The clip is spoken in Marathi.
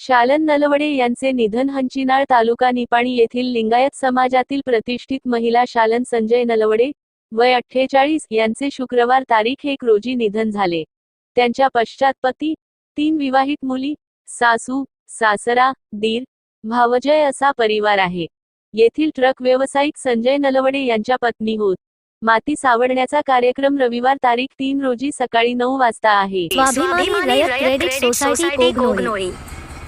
शालन नलवडे यांचे निधन हंचिनाळ तालुका निपाणी येथील लिंगायत समाजातील प्रतिष्ठित महिला शालन संजय नलवडे वय अठ्ठेचाळीस यांचे शुक्रवार तारीख एक रोजी निधन झाले. त्यांच्या पश्चात पती तीन विवाहित मुली सासू सासरा दीर भावजय असा परिवार आहे. येथील ट्रक व्यावसायिक संजय नलवडे यांच्या पत्नी होत. माती सावडण्याचा कार्यक्रम रविवार तारीख तीन रोजी सकाळी नऊ वाजता आहे.